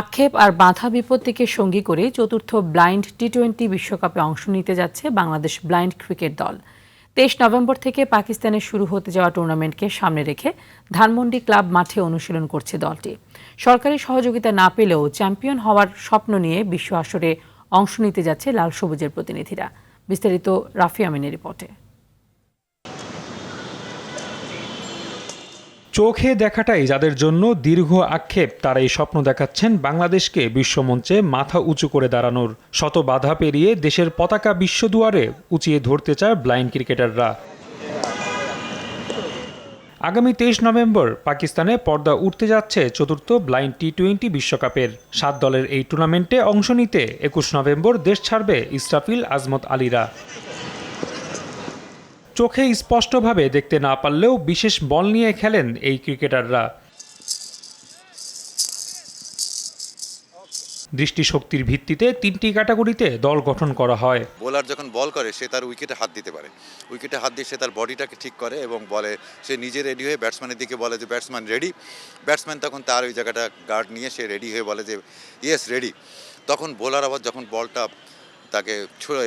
আক্ষেপ আর বাধা বিপত্তিকে সঙ্গী করে চতুর্থ ব্লাইন্ড টি টোয়েন্টি বিশ্বকাপে অংশ নিতে যাচ্ছে বাংলাদেশ ব্লাইন্ড ক্রিকেট দল। তেইশ নভেম্বর থেকে পাকিস্তানে শুরু হতে যাওয়া টুর্নামেন্টকে সামনে রেখে ধানমন্ডি ক্লাব মাঠে অনুশীলন করছে দলটি। সরকারি সহযোগিতা না পেলেও চ্যাম্পিয়ন হওয়ার স্বপ্ন নিয়ে বিশ্ব আসরে অংশ নিতে যাচ্ছে লাল সবুজের প্রতিনিধিরা। বিস্তারিত রাফি আমিনের রিপোর্টে। চোখে দেখাটাই যাদের জন্য দীর্ঘ আক্ষেপ তারা তারাই স্বপ্ন দেখাচ্ছেন বাংলাদেশকে বিশ্বমঞ্চে মাথা উঁচু করে দাঁড়ানোর। শত বাধা পেরিয়ে দেশের পতাকা বিশ্বদুয়ারে উঁচিয়ে ধরতে চায় ব্লাইন্ড ক্রিকেটাররা। আগামী তেইশ নভেম্বর পাকিস্তানে পর্দা উঠতে যাচ্ছে চতুর্থ ব্লাইন্ড টি টোয়েন্টি বিশ্বকাপের। সাত দলের এই টুর্নামেন্টে অংশ নিতে একুশ নভেম্বর দেশ ছাড়বে ইসরাফিল আজমত আলীরা। চোখে স্পষ্টভাবে দেখতে না পারলেও বিশেষ বল নিয়ে খেলেন এই ক্রিকেটাররা। দৃষ্টিশক্তির ভিত্তিতে তিনটি ক্যাটাগরিতে দল গঠন করা হয়। বোলার যখন বল করে, সে তার উইকেটে হাত দিতে পারে। উইকেটে হাত দিয়ে সে তার বডিটাকে ঠিক করে এবং বলে, সে নিজে রেডি হয়ে ব্যাটসম্যানের দিকে বলে যে ব্যাটসম্যান রেডি ব্যাটসম্যান তখন তার ওই জায়গাটা গার্ড নিয়ে সে রেডি হয়ে বলে যে ইয়েস রেডি তখন বোলার আবার যখন বলটা তাকে ছুঁড়ে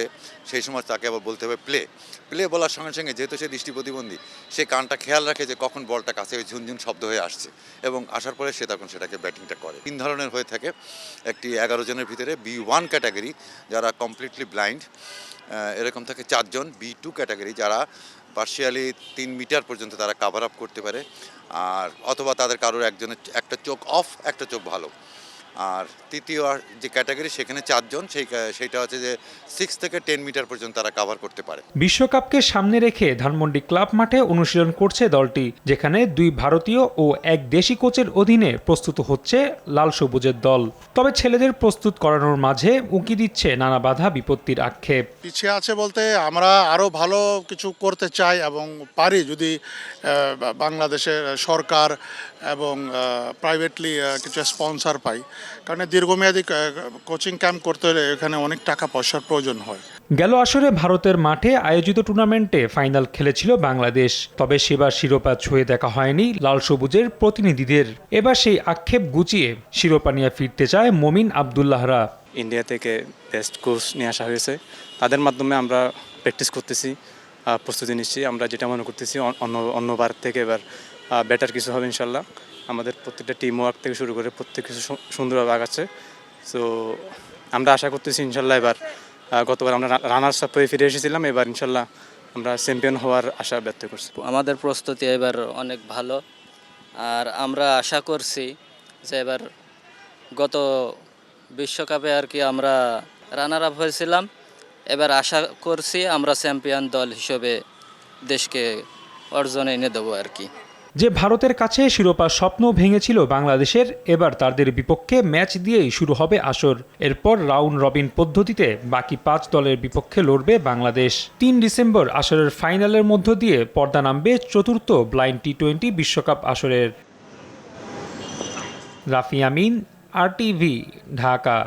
সেই সময় তাকে আবার বলতে হবে প্লে প্লে বলার সঙ্গে সঙ্গে যেহেতু সে দৃষ্টি প্রতিবন্ধী, সে কানটা খেয়াল রাখে যে কখন বলটা কাছে ঝুনঝুন শব্দ হয়ে আসছে এবং আসার পরে সে তখন সেটাকে ব্যাটিংটা করে। তিন ধরনের হয়ে থাকে। একটি এগারো জনের ভিতরে বি ওয়ান ক্যাটাগরি যারা কমপ্লিটলি ব্লাইন্ড এরকম থাকে চারজন। বি টু ক্যাটাগরি যারা পার্শিয়ালি তিন মিটার পর্যন্ত তারা কাভার আপ করতে পারে। আর অথবা তাদের কারোর একজনের, একটা চোখ অফ একটা চোখ ভালো। আর তৃতীয় আর যে ক্যাটাগরি সেখানে চারজন সেই সেইটা হচ্ছে যে সিক্স থেকে টেন মিটার পর্যন্ত তারা কাভার করতে পারে। বিশ্বকাপকে সামনে রেখে ধানমন্ডি ক্লাব মাঠে অনুশীলন করছে দলটি যেখানে দুই ভারতীয় ও এক দেশি কোচের অধীনে প্রস্তুত হচ্ছে লাল সবুজের দল। তবে ছেলেদের প্রস্তুত করানোর মাঝে উঁকি দিচ্ছে নানা বাধা বিপত্তির আক্ষেপ। পিছিয়ে আছে বলতে আমরা আরও ভালো কিছু করতে চাই এবং পারি যদি বাংলাদেশের সরকার এবং প্রাইভেটলি কিছু স্পন্সর পাই। কারণ দীর্ঘমেয়াদী কোচিং ক্যাম্প করতে হলে এখানে অনেক টাকা পয়সার প্রয়োজন হয়। গেল আসরে ভারতের মাঠে আয়োজিত টুর্নামেন্টে ফাইনাল খেলেছিল বাংলাদেশ তবে সেবার শিরোপা ছুঁয়ে দেখা হয়নি লাল সবুজের প্রতিনিধিদের। এবার সেই আক্ষেপ গুছিয়ে শিরোপা নিয়ে ফিরতে চায় মমিন আবদুল্লাহরা। ইন্ডিয়া থেকে বেস্ট কোচ নিয়ে আসা হয়েছে। তাদের মাধ্যমে আমরা প্র্যাকটিস করতেছি প্রস্তুতি নিচ্ছি। আমরা যেটা মনে করতেছি অন্য অন্যবার থেকে এবার বেটার কিছু হবে ইনশাল্লাহ। আমাদের প্রত্যেকটা টিম ওয়ার্ক থেকে শুরু করে প্রত্যেক কিছু সুন্দরভাবে আগাচ্ছে। সো আমরা আশা করতেছি ইনশাল্লাহ এবার গতবার আমরা রানার্স আপ হয়ে ফিরে এসেছিলাম, এবার ইনশাল্লাহ আমরা চ্যাম্পিয়ন হওয়ার আশা ব্যক্ত করছি। আমাদের প্রস্তুতি এবার অনেক ভালো। আর আমরা আশা করছি যে এবার গত বিশ্বকাপে আর কি আমরা রানার আপ হয়েছিলাম। এবার আশা করছি আমরা চ্যাম্পিয়ন দল হিসেবে দেশকে অর্জনে এনে দেবো আর কি। যে ভারতের কাছে শিরোপার স্বপ্ন ভেঙেছিল বাংলাদেশের, এবার তাদের বিপক্ষে ম্যাচ দিয়েই শুরু হবে আসর। এরপর রাউন্ড রবিন পদ্ধতিতে বাকি পাঁচ দলের বিপক্ষে লড়বে বাংলাদেশ। তিন ডিসেম্বর আসরের ফাইনালের মধ্য দিয়ে পর্দা নামবে চতুর্থ ব্লাইন্ড টি টোয়েন্টি বিশ্বকাপ আসরের। রাফি আমিন, আর ঢাকা।